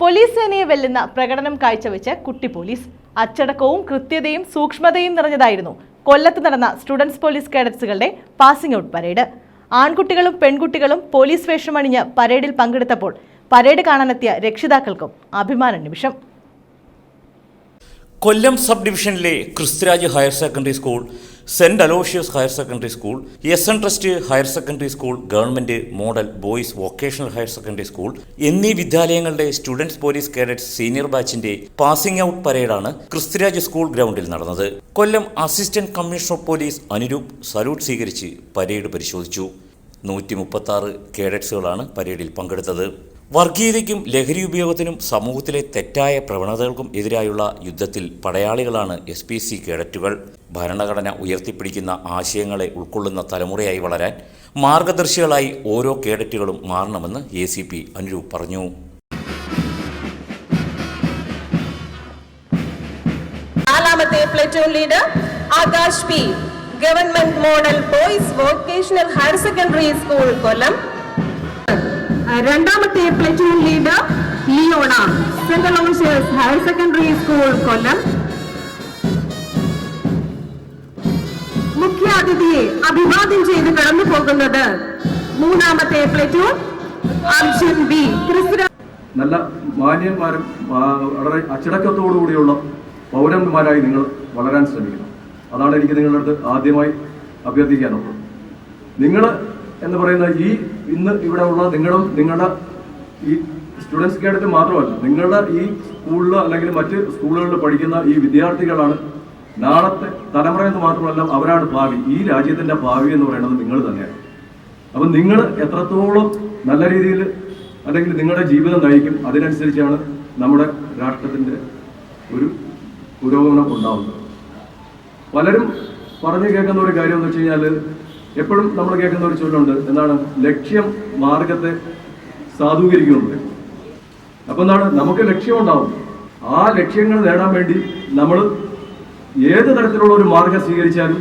Police സേനയെ വെല്ലുന്ന പ്രകടനം കാഴ്ചവെച്ച് കുട്ടി പോലീസ്. അച്ചടക്കവും കൃത്യതയും സൂക്ഷ്മതയും നിറഞ്ഞതായിരുന്നു കൊല്ലത്ത് നടന്ന സ്റ്റുഡൻസ് പോലീസ് കേഡറ്റ്സുകളുടെ പാസിംഗ് ഔട്ട് പരേഡ്. ആൺകുട്ടികളും പെൺകുട്ടികളും പോലീസ് വേഷമണിഞ്ഞ് പരേഡിൽ പങ്കെടുത്തപ്പോൾ പരേഡ് കാണാനെത്തിയ രക്ഷിതാക്കൾക്കും അഭിമാന നിമിഷം. കൊല്ലം സബ് ഡിവിഷനിലെ Christuraj higher secondary school Saint Aloysius higher secondary school S N trust higher secondary school government model boys vocational higher secondary school എന്നീ വിദ്യാലയങ്ങളുടെ സ്റ്റുഡൻസ് പോലീസ് കേഡറ്റ്സ് സീനിയർ ബാച്ചിന്റെ പാസിംഗ് ഔട്ട് പരേഡാണ് Christuraj school ഗ്രൗണ്ടിൽ നടന്നത്. Kollam assistant commissioner of police Anurup salute സ്വീകരിച്ച് parade പരിശോധിച്ചു. നൂറ്റി മുപ്പത്തി ആറ് കേഡറ്റ്സുകളാണ് പരേഡിൽ പങ്കെടുത്തത്. വർഗീയതയ്ക്കും ലഹരി ഉപയോഗത്തിനും സമൂഹത്തിലെ തെറ്റായ പ്രവണതകൾക്കും എതിരായുള്ള യുദ്ധത്തിൽ പടയാളികളാണ് എസ് പി സി കേഡറ്റുകൾ. ഭരണഘടന ഉയർത്തിപ്പിടിക്കുന്ന ആശയങ്ങളെ ഉൾക്കൊള്ളുന്ന തലമുറയായി വളരാൻ മാർഗദർശികളായി ഓരോ കേഡറ്റുകളും മാറണമെന്ന് എ സി പി അനുരൂപ് പറഞ്ഞു. നാലാമത്തെ platoon leader Akash P. Government model boys vocational higher secondary school Kollam. രണ്ടാമത്തെ platoon leader Leona Saint Aloysius higher secondary school Kollam. മുഖ്യാതിഥിയെ അഭിവാദ്യം ചെയ്ത് കടന്നു പോകുന്നത് മൂന്നാമത്തെ അർജുൻ ബി നല്ല മാന്യന്മാരും വളരെ അച്ചടക്കത്തോടുകൂടിയുള്ള പൗരന്മാരായി നിങ്ങൾ വളരാൻ ശ്രമിക്കണം. അതാണ് എനിക്ക് നിങ്ങളുടെ അടുത്ത് ആദ്യമായി അഭ്യർത്ഥിക്കാനുള്ളത് നിങ്ങൾ എന്ന് പറയുന്ന ഈ ഇന്ന് ഇവിടെ ഉള്ള നിങ്ങളും നിങ്ങളുടെ ഈ സ്റ്റുഡൻസ് കേഡറ്റ് മാത്രമല്ല നിങ്ങളുടെ ഈ സ്കൂളിൽ അല്ലെങ്കിൽ മറ്റ് സ്കൂളുകളിൽ പഠിക്കുന്ന ഈ വിദ്യാർത്ഥികളാണ് നാളത്തെ തലമുറ എന്ന് മാത്രമല്ല അവരാണ് ഭാവി. ഈ രാജ്യത്തിന്റെ ഭാവി എന്ന് പറയുന്നത് നിങ്ങൾ തന്നെയാണ്. അപ്പം നിങ്ങൾ എത്രത്തോളം നല്ല രീതിയിൽ അല്ലെങ്കിൽ നിങ്ങളുടെ ജീവിതം നയിക്കും അതിനനുസരിച്ചാണ് നമ്മുടെ രാഷ്ട്രത്തിന്റെ ഒരു പുരോഗമനം ഉണ്ടാവുന്നത്. പലരും പറഞ്ഞു കേൾക്കുന്ന ഒരു കാര്യം എന്ന് വെച്ച് കഴിഞ്ഞാൽ എപ്പോഴും നമ്മൾ കേൾക്കുന്ന ഒരു ചൊല്ലുണ്ട്. എന്താണ്? ലക്ഷ്യം മാർഗത്തെ സാധൂകരിക്കുന്നുണ്ട്. അപ്പൊ എന്താണ്? നമുക്ക് ലക്ഷ്യമുണ്ടാവും ആ ലക്ഷ്യങ്ങൾ നേടാൻ വേണ്ടി നമ്മൾ ഏത് തരത്തിലുള്ള ഒരു മാർഗം സ്വീകരിച്ചാലും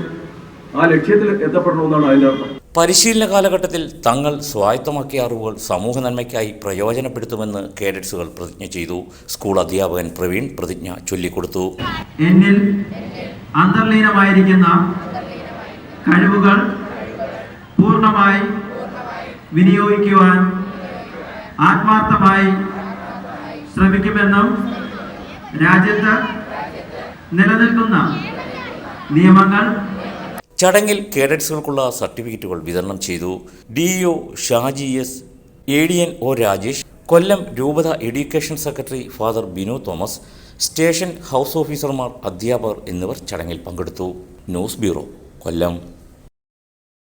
ആ ലക്ഷ്യത്തിൽ എത്തപ്പെടണമെന്നാണ് അതിന്റെ അർത്ഥം. പരിശീലന കാലഘട്ടത്തിൽ തങ്ങൾ സ്വായത്തമാക്കിയ അറിവുകൾ സമൂഹ നന്മയ്ക്കായി പ്രയോജനപ്പെടുത്തുമെന്ന് കേഡറ്റ്സുകൾ പ്രതിജ്ഞ ചെയ്തു. സ്കൂൾ അധ്യാപകൻ പ്രവീൺ പ്രതിജ്ഞ ചൊല്ലിക്കൊടുത്തു. എന്നിൽ അന്തർലീനമായിരിക്കുന്ന കഴിവുകൾ പൂർണമായി വിനിയോഗിക്കുവാൻ ആത്മാർത്ഥമായി ശ്രമിക്കുമെന്നും രാജ്യത്ത് നിലനിൽക്കുന്ന നിയമങ്ങൾ. ചടങ്ങിൽ കേഡറ്റ്സുകൾക്കുള്ള സർട്ടിഫിക്കറ്റുകൾ വിതരണം ചെയ്തു D O Shaji S A D N O Rajesh Kollam രൂപത education secretary father Binu Thomas station house ഓഫീസർമാർ അധ്യാപകർ എന്നിവർ ചടങ്ങിൽ പങ്കെടുത്തു. News bureau Kollam.